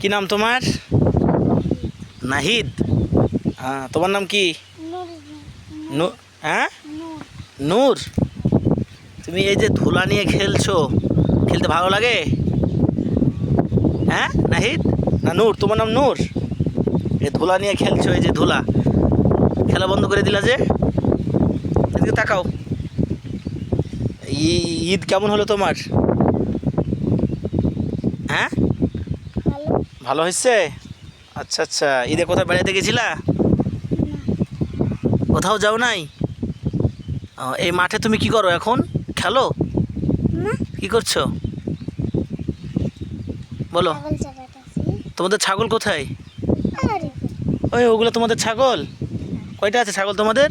কি নাম তোমার? নাহিদ। হ্যাঁ তোমার নাম কি? নূর। হ্যাঁ? নূর। তুমি এই যে ধুলা নিয়ে খেলছো খেলতে ভালো লাগে? হ্যাঁ নাহিদ? না নূর তোমার নাম নূর? এই ধুলা নিয়ে খেলছো এই যে ধুলা। খেলা বন্ধ করে দিলা যে। এদিকে তাকাও। ঈদ কেমন হলো তোমার? হ্যাঁ? ভালো হয়েছে? আচ্ছা আচ্ছা। ঈদে কোথায় বেড়াতে গেছিলা? কোথাও যাও নাই? এই মাঠে তুমি কি করো এখন? খেলো? কি করছ? বলো। তোমাদের ছাগল কোথায়? ওই ওগুলো তোমাদের ছাগল? কয়টা আছে ছাগল তোমাদের?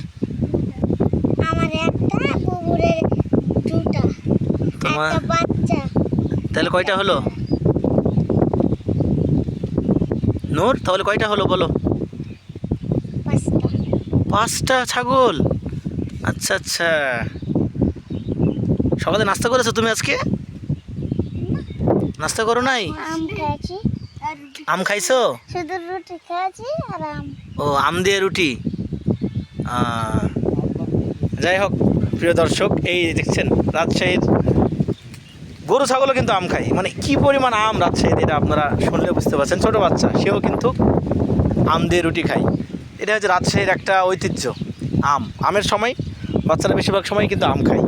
তোমার তাহলে কয়টা হলো? নূর তাহলে কয়টা হলো বলো? পাঁচটা। ছাগল? আচ্ছা আচ্ছা। সকালে নাস্তা করেছ তুমি আজকে? নাস্তা করো নাই? আম খাইছো? ও আম দিয়ে রুটি? যাই হোক প্রিয় দর্শক এই দেখছেন রাজশাহীর গরু, ছাগলও কিন্তু আম খায়। মানে কি পরিমাণ আম রাজশাহীতে এটা আপনারা শুনলে বুঝতে পারছেন। ছোটো বাচ্চা, সেও কিন্তু আম দিয়ে রুটি খায়। এটা হচ্ছে রাজশাহীর একটা ঐতিহ্য, আম। আমের সময়, বাচ্চারা বেশিরভাগ সময় কিন্তু আম খায়।